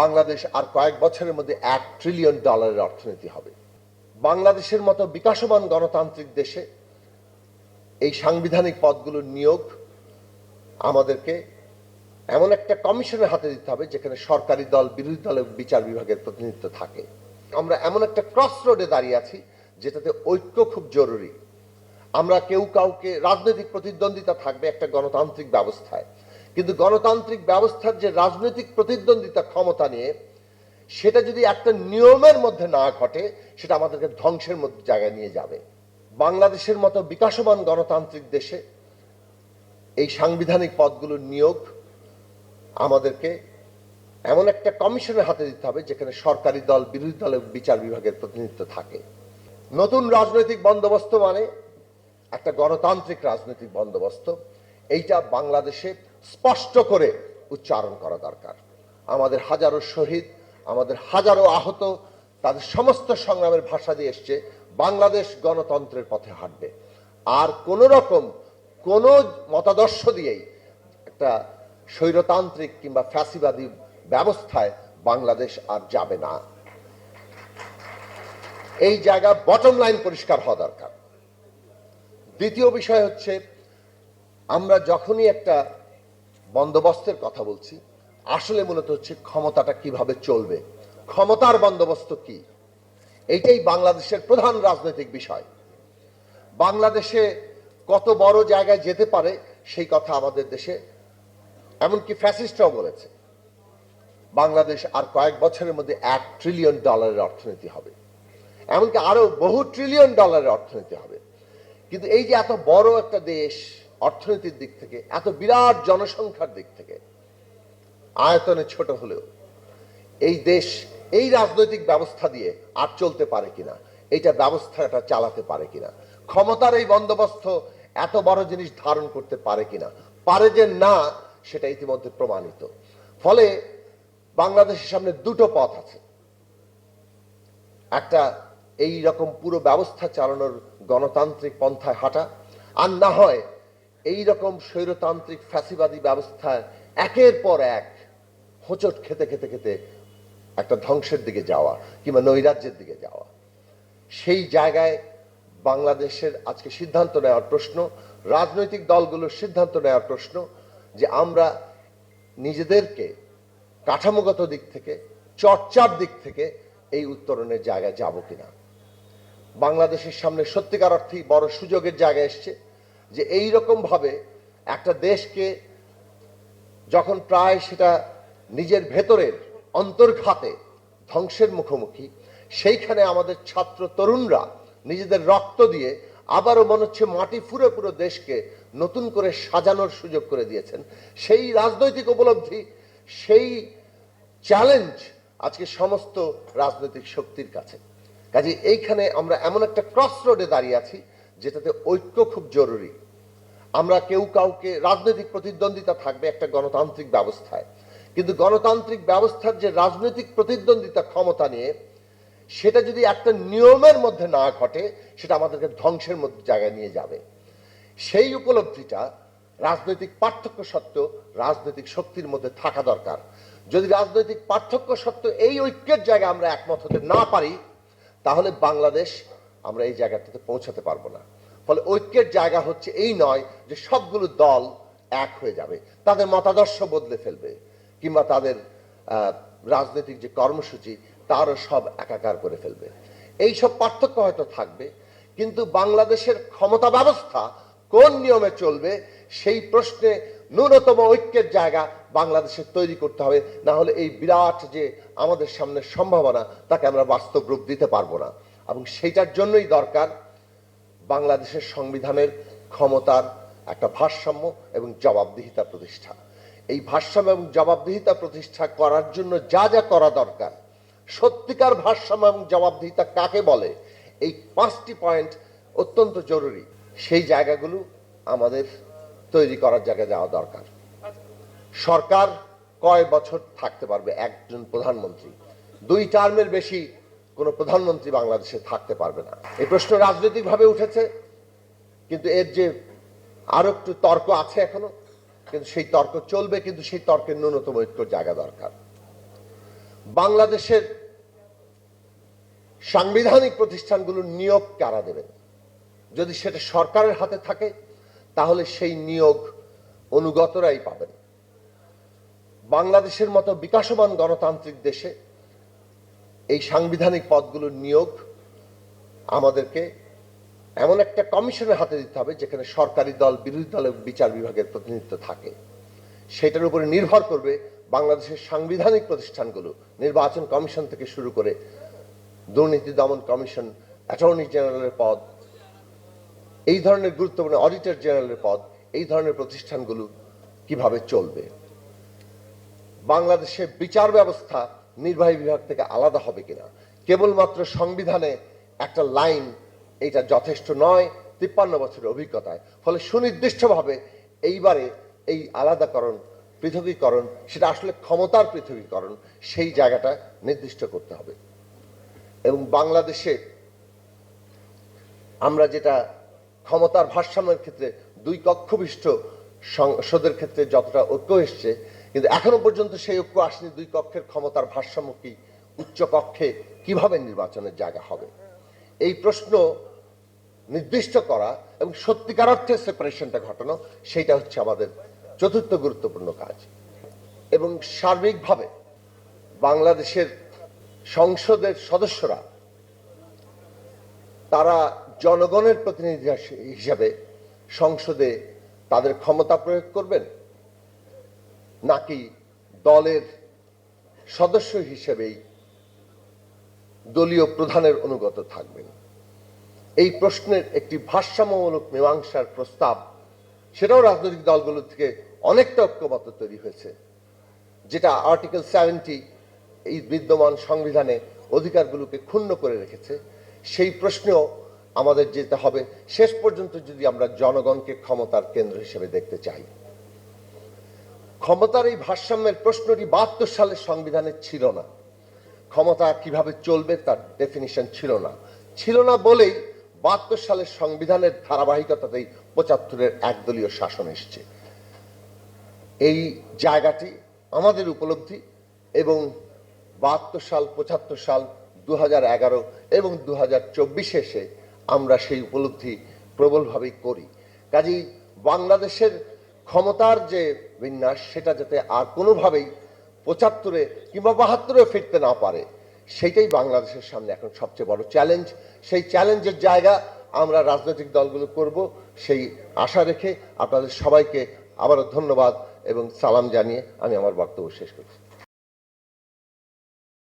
বাংলাদেশ আর কয়েক বছরের মধ্যে এক ট্রিলিয়ন ডলারের অর্থনীতি হবে। বাংলাদেশের মতো বিকাশমান গণতান্ত্রিক দেশে এই সাংবিধানিক পদগুলোর নিয়োগ আমাদেরকে এমন একটা কমিশনের হাতে দিতে হবে, যেখানে সরকারি দল, বিরোধী দল বিচার বিভাগের প্রতিনিধিত্ব থাকে। আমরা এমন একটা ক্রস রোডে দাঁড়িয়ে আছি, যেটাতে ঐক্য খুব জরুরি। আমরা কেউ কাউকে রাজনৈতিক প্রতিদ্বন্দ্বিতা থাকবে একটা গণতান্ত্রিক ব্যবস্থায়। কিন্তু গণতান্ত্রিক ব্যবস্থার যে রাজনৈতিক প্রতিদ্বন্দ্বিতা ক্ষমতা নিয়ে, সেটা যদি একটা নিয়মের মধ্যে না ঘটে, সেটা আমাদেরকে ধ্বংসের মধ্যে জায়গায় নিয়ে যাবে। বাংলাদেশের মতো বিকাশমান গণতান্ত্রিক দেশে এই সাংবিধানিক পদগুলোর নিয়োগ আমাদেরকে এমন একটা কমিশনের হাতে দিতে হবে, যেখানে সরকারি দল, বিরোধী দলের বিচার বিভাগের প্রতিনিধিত্ব থাকে। নতুন রাজনৈতিক বন্দোবস্ত মানে একটা গণতান্ত্রিক রাজনৈতিক বন্দোবস্ত। এইটা বাংলাদেশে স্পষ্ট করে উচ্চারণ করা দরকার। আমাদের হাজারো শহীদ, আমাদের হাজারো আহত, তাদের সমস্ত সংগ্রামের ভাষা দিয়ে এসছে, বাংলাদেশ গণতন্ত্রের পথে হাঁটবে। আর কোন রকম কোন মতাদর্শ দিয়েই একটা স্বৈরতান্ত্রিক কিংবা ফ্যাসিবাদী ব্যবস্থায় বাংলাদেশ আর যাবে না। এই জায়গা বটম লাইন পরিষ্কার হওয়া দরকার। দ্বিতীয় বিষয় হচ্ছে, আমরা যখনই একটা বন্দোবস্তের কথা বলছি। আসলে মূলত হচ্ছে ক্ষমতাটা কীভাবে চলবে। ক্ষমতার বন্দোবস্ত কি? এইটাই বাংলাদেশের প্রধান রাজনৈতিক বিষয়। বাংলাদেশে কত বড় জায়গায় যেতে পারে সেই কথা আমাদের দেশে এমনকি ফ্যাসিস্টরাও বলেছে। বাংলাদেশ আর কয়েক বছরের মধ্যে এক ট্রিলিয়ন ডলারের অর্থনীতি হবে। এমনকি আরও বহু ট্রিলিয়ন ডলারের অর্থনীতি হবে। কিন্তু এই যে এত বড় একটা দেশ অর্থনীতির দিক থেকে, এত বিরাট জনসংখ্যার দিক থেকে, আয়তনে ছোট হলেও এই দেশ এই রাজনৈতিক ব্যবস্থা দিয়ে আর চলতে পারে কিনা, এইটা ব্যবস্থাটা চালাতে পারে কিনা, ক্ষমতার এই বন্দোবস্ত এত বড় জিনিস ধারণ করতে পারে কিনা, পারে যে না, সেটা ইতিমধ্যে প্রমাণিত। ফলে বাংলাদেশের সামনে দুটো পথ আছে। একটা, এই রকম পুরো ব্যবস্থা চালানোর গণতান্ত্রিক পন্থায় হাঁটা, আর না হয় এই রকম স্বৈরতান্ত্রিক ফ্যাসিবাদী ব্যবস্থায় একের পর এক হোঁচট খেতে খেতে খেতে একটা ধ্বংসের দিকে যাওয়া কিংবা নৈরাজ্যের দিকে যাওয়া। সেই জায়গায় বাংলাদেশের আজকে সিদ্ধান্ত নেওয়ার প্রশ্ন, রাজনৈতিক দলগুলোর সিদ্ধান্ত নেওয়ার প্রশ্ন যে আমরা নিজেদেরকে কাঠামোগত দিক থেকে, চর্চার দিক থেকে এই উত্তরণের জায়গায় যাব কিনা। বাংলাদেশের সামনে সত্যিকার অর্থেই বড় সুযোগের জায়গায় এসছে। যে এই রকম ভাবে একটা দেশকে যখন প্রায় সেটা নিজের ভেতরের অন্তর্ঘাতে ধ্বংসের মুখোমুখি, সেইখানে আমাদের ছাত্র তরুণরা নিজেদের রক্ত দিয়ে আবারও মনে হচ্ছে মাটি ফুরে পুরো দেশকে নতুন করে সাজানোর সুযোগ করে দিয়েছেন। সেই রাজনৈতিক উপলব্ধি, সেই চ্যালেঞ্জ আজকে সমস্ত রাজনৈতিক শক্তির কাছে। কাজে এইখানে আমরা এমন একটা ক্রস রোডে দাঁড়িয়ে আছি যেটাতে ঐক্য খুব জরুরি। আমরা কেউ কাউকে রাজনৈতিক প্রতিদ্বন্দ্বিতা থাকবে একটা গণতান্ত্রিক ব্যবস্থায়। কিন্তু গণতান্ত্রিক ব্যবস্থার যে রাজনৈতিক প্রতিদ্বন্দ্বিতা ক্ষমতা নিয়ে, সেটা যদি একটা নিয়মের মধ্যে না ঘটে, সেটা আমাদেরকে ধ্বংসের মধ্যে জায়গায় নিয়ে যাবে। সেই উপলব্ধিটা রাজনৈতিক পার্থক্য সত্ত্বেও রাজনৈতিক শক্তির মধ্যে থাকা দরকার। যদি রাজনৈতিক পার্থক্য সত্ত্বেও এই ঐক্যের জায়গায় আমরা একমত হতে না পারি, তাহলে বাংলাদেশ আমরা এই জায়গাটাতে পৌঁছাতে পারব না। ফলে ঐক্যের জায়গা হচ্ছে এই নয় যে সবগুলো দল এক হয়ে যাবে, তাদের মতাদর্শ বদলে ফেলবে, কিংবা তাদের রাজনৈতিক যে কর্মসূচি, তারও সব একাকার করে ফেলবে। এই সব পার্থক্য হয়তো থাকবে, কিন্তু বাংলাদেশের ক্ষমতা ব্যবস্থা কোন নিয়মে চলবে, সেই প্রশ্নে ন্যূনতম ঐক্যের জায়গা বাংলাদেশে তৈরি করতে হবে, না হলে এই বিরাট যে আমাদের সামনে সম্ভাবনা, তাকে আমরা বাস্তব রূপ দিতে পারব না। এবং সেইটার জন্যই দরকার বাংলাদেশের সংবিধানের ক্ষমতার একটা ভারসাম্য এবং জবাবদিহিতা প্রতিষ্ঠা। এই ভারসাম্য এবং জবাবদিহিতা প্রতিষ্ঠা করার জন্য যা যা করা দরকার, সত্যিকার ভারসাম্য এবং জবাবদিহিতা কাকে বলে, এই পাঁচটি পয়েন্ট অত্যন্ত জরুরি। সেই জায়গাগুলো আমাদের তৈরি করার জায়গায় যাওয়া দরকার। সরকার কয় বছর থাকতে পারবে একজন প্রধানমন্ত্রী? দুই টার্মের বেশি কোনো প্রধানমন্ত্রী বাংলাদেশে থাকতে পারবে না। এই প্রশ্ন রাজনৈতিকভাবে উঠেছে, কিন্তু এর যে আরও একটু তর্ক আছে এখনও, কিন্তু সেই তর্ক চলবে, কিন্তু সেই তর্কের ন্যূনতম ঐক্য জায়গা দরকার। বাংলাদেশের সাংবিধানিক প্রতিষ্ঠানগুলোর নিয়োগ কারা দেবেন যদি সেটা সরকারের হাতে থাকে, তাহলে সেই নিয়োগ অনুগতরাই পাবেন। বাংলাদেশের মতো বিকাশমান গণতান্ত্রিক দেশে এই সাংবিধানিক পদগুলোর নিয়োগ আমাদেরকে এমন একটা কমিশনের হাতে দিতে হবে যেখানে সরকারি দল, বিরোধী দল এবং বিচার বিভাগের প্রতিনিধিত্ব থাকে। সেটার উপরে নির্ভর করবে বাংলাদেশের সাংবিধানিক প্রতিষ্ঠানগুলো। নির্বাচন কমিশন থেকে শুরু করে দুর্নীতি দমন কমিশন, অ্যাটর্নি জেনারেলের পদ, এই ধরনের গুরুত্বপূর্ণ অডিটর জেনারেলের পদ, এই ধরনের প্রতিষ্ঠানগুলো কীভাবে চলবে? বাংলাদেশের বিচার ব্যবস্থা নির্বাহী বিভাগ থেকে আলাদা হবে কিনা। কেবলমাত্র সংবিধানে একটা লাইন, এটা যথেষ্ট নয়, তিপ্পান্ন বছরের অভিজ্ঞতায়। ফলে সুনির্দিষ্টভাবে এইবারে এই আলাদাকরণ, পৃথকীকরণ, সেটা আসলে ক্ষমতার পৃথকীকরণ, সেই জায়গাটা নির্দিষ্ট করতে হবে। এবং বাংলাদেশে আমরা যেটা ক্ষমতার ভারসাম্যের ক্ষেত্রে দুই কক্ষবিষ্ট সংসদের ক্ষেত্রে যতটা ঐক্য এসছে কিন্তু এখনও পর্যন্ত সেই ঐক্য আসেনি দুই কক্ষের ক্ষমতার ভারসাম্য কি উচ্চ কক্ষে কীভাবে নির্বাচনের জায়গা হবে? এই প্রশ্ন নির্দিষ্ট করা এবং সত্যিকার অর্থে সেপারেশনটা ঘটানো, সেইটা হচ্ছে আমাদের চতুর্থ গুরুত্বপূর্ণ কাজ। এবং সার্বিকভাবে বাংলাদেশের সংসদের সদস্যরা তারা জনগণের প্রতিনিধি হিসাবে সংসদে তাদের ক্ষমতা প্রয়োগ করবেন নাকি দলের সদস্য হিসেবেই দলীয় প্রধানের অনুগত থাকবেন? এই প্রশ্নের একটি ভারসাম্যমূলক মীমাংসার প্রস্তাব, সেটাও রাজনৈতিক দলগুলো থেকে অনেকটা ঐক্যমত তৈরি হয়েছে, যেটা আর্টিকেল সেভেন্টি এই বিদ্যমান সংবিধানে অধিকারগুলোকে ক্ষুণ্ণ করে রেখেছে। সেই প্রশ্নেও আমাদের যেতে হবে। শেষ পর্যন্ত যদি আমরা জনগণকে ক্ষমতার কেন্দ্র হিসেবে দেখতে চাই। ক্ষমতার এই ভারসাম্যের প্রশ্নটি বাহাত্তর সালের সংবিধানে ছিল না। ক্ষমতা কীভাবে চলবে তার ডেফিনিশন ছিল না। ছিল না বলেই বাহাত্তর সালের সংবিধানের ধারাবাহিকতাতেই পঁচাত্তরের একদলীয় শাসন এসছে। এই জায়গাটি আমাদের উপলব্ধি এবং বাহাত্তর সাল, পঁচাত্তর সাল দু এগারো এবং দু হাজার চব্বিশে এসে আমরা সেই উপলব্ধি প্রবলভাবেই করি। কাজেই বাংলাদেশের ক্ষমতার যে বিন্যাস, সেটা যাতে আর কোনোভাবেই পঁচাত্তরে কিংবা বাহাত্তরে ফিরতে না পারে, সেইটাই বাংলাদেশের সামনে এখন সবচেয়ে বড় চ্যালেঞ্জ সেই চ্যালেঞ্জের জায়গা আমরা রাজনৈতিক দলগুলো করব, সেই আশা রেখে আপনাদের সবাইকে আবারও ধন্যবাদ এবং সালাম জানিয়ে আমি আমার বক্তব্য শেষ করছি।